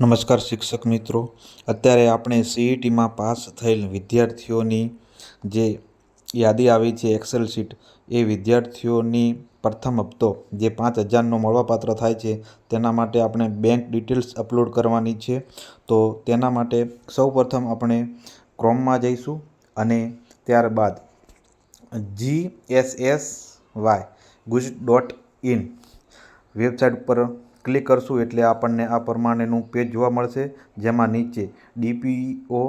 નમસ્કાર શિક્ષક મિત્રો. અત્યારે આપણે સીઈટીમાં પાસ થયેલ વિદ્યાર્થીઓની જે યાદી આવી છે એક્સેલ શીટ એ વિદ્યાર્થીઓની પ્રથમ હપ્તો, જે પાંચ હજારનો મળવાપાત્ર થાય છે, તેના માટે આપણે બેંક ડિટેલ્સ અપલોડ કરવાની છે. તો તેના માટે સૌપ્રથમ આપણે ક્રોમમાં જઈશું અને ત્યારબાદ G S S Y guj dot in website ઉપર ક્લિક કરશું એટલે આપણને આ પ્રમાણેનું પેજ જોવા મળશે, જેમાં નીચે ડીપીઓ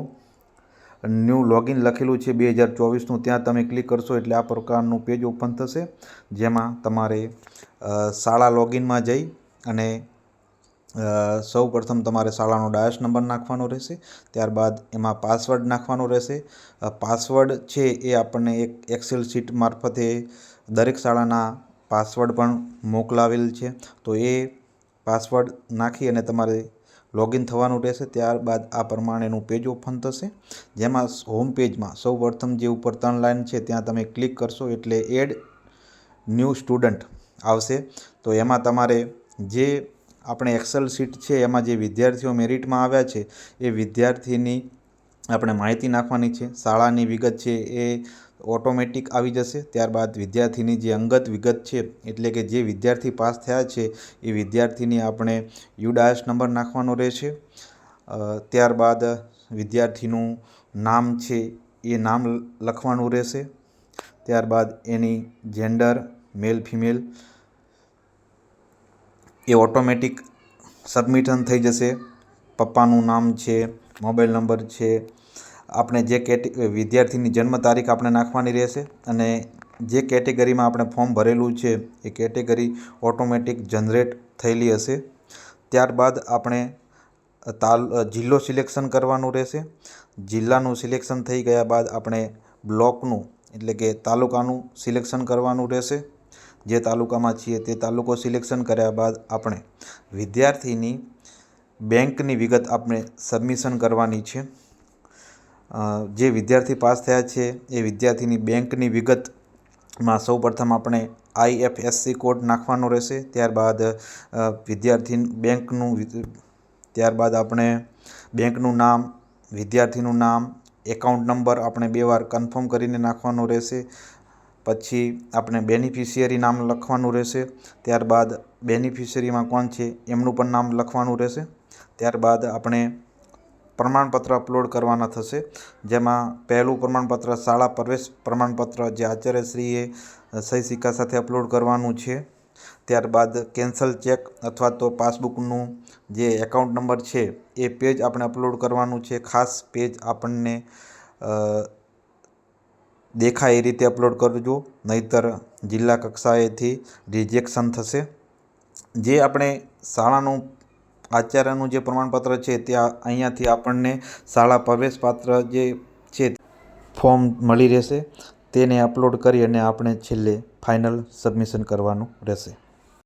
ન્યૂ લોગિન લખેલું છે બે હજાર ચોવીસનું. ત્યાં તમે ક્લિક કરશો એટલે આ પ્રકારનું પેજ ઓપન થશે, જેમાં તમારે શાળા લોગિનમાં જઈ અને સૌ પ્રથમ તમારે શાળાનો ડાયસ નંબર નાખવાનો રહેશે, ત્યારબાદ એમાં પાસવર્ડ નાખવાનો રહેશે. પાસવર્ડ છે એ આપણને એક એક્સેલ શીટ મારફતે દરેક શાળાના પાસવર્ડ પણ મોકલાવેલ છે. તો એ પાસવર્ડ નાખી અને તમારે લોગિન થવાનું રહેશે. ત્યારબાદ આ પ્રમાણેનું પેજ ઓપન થશે. જેમાં હોમ પેજમાં સૌ પ્રથમ જે ઉપર ત્રણ લાઇન છે, ત્યાં તમે ક્લિક કરશો એટલે એડ ન્યૂ સ્ટુડન્ટ આવશે. તો એમાં તમારે જે આપણે એક્સેલ શીટ છે, એમાં જે વિદ્યાર્થીઓ મેરિટમાં આવ્યા છે, એ વિદ્યાર્થીની આપણે માહિતી નાખવાની છે. શાળાની વિગત છે એ ઓટોમેટિક આવી જશે. ત્યારબાદ વિદ્યાર્થીની જે અંગત વિગત છે, એટલે કે જે વિદ્યાર્થી પાસ થયા છે, એ વિદ્યાર્થીની આપણે યુડાયસ નંબર નાખવાનો રહેશે. ત્યારબાદ વિદ્યાર્થીનું નામ છે, એ નામ લખવાનું રહેશે. ત્યારબાદ એની જેન્ડર, મેલ, ફિમેલ, એ ઓટોમેટિક સબમિશન થઈ જશે. પપ્પાનું નામ છે, મોબાઈલ નંબર છે આપણે જે કેટે વિદ્યાર્થીની જન્મ તારીખ આપણે નાખવાની રહેશે અને જે કેટેગરીમાં આપણે ફોર્મ ભરેલું છે એ કેટેગરી ઓટોમેટિક જનરેટ થયેલી હશે. ત્યારબાદ આપણે તાલ જિલ્લો સિલેક્શન કરવાનું રહેશે. જિલ્લાનું સિલેક્શન થઈ ગયા બાદ આપણે બ્લોકનું, એટલે કે તાલુકાનું સિલેક્શન કરવાનું રહેશે. જે તાલુકામાં છીએ તે તાલુકો સિલેક્શન કર્યા બાદ આપણે વિદ્યાર્થીની બેંકની વિગત આપણે સબમિશન કરવાની છે. જે વિદ્યાર્થી પાસ થયા છે, એ વિદ્યાર્થીની બેંકની વિગતમાં સૌપ્રથમ આપણે આઈએફએસસી કોડ નાખવાનો રહેશે. ત્યારબાદ વિદ્યાર્થી બેંકનું ત્યારબાદ આપણે બેંકનું નામ, વિદ્યાર્થીનું નામ, એકાઉન્ટ નંબર આપણે બે વાર કન્ફર્મ કરીને નાખવાનો રહેશે. પછી આપણે બેનિફિશિયરી નામ લખવાનું રહેશે. ત્યારબાદ બેનિફિશિયરીમાં કોણ છે, એમનું પણ નામ લખવાનું રહેશે. ત્યારબાદ આપણે પ્રમાણપત્ર અપલોડ કરવાના થશે. જેમાં પહેલું પ્રમાણપત્ર શાળા પ્રવેશ પ્રમાણપત્ર જે આચાર્યશ્રીએ સહી સિક્કા સાથે અપલોડ કરવાનું છે. ત્યારબાદ કેન્સલ ચેક અથવા તો પાસબુકનું જે એકાઉન્ટ નંબર છે એ પેજ આપણે અપલોડ કરવાનું છે. ખાસ પેજ આપણને દેખાય એ રીતે અપલોડ કરજો. નહીંતર જિલ્લા કક્ષાએથી રિજેક્શન થશે. જે આપણે શાળાનું આચાર્યનું જે પ્રમાણપત્ર છે તે અહીંયાથી આપણને શાળા પ્રવેશપાત્ર જે છે ફોર્મ મળી રહેશે. તેને અપલોડ કરી અને આપણે છેલ્લે ફાઇનલ સબમિશન કરવાનું રહેશે.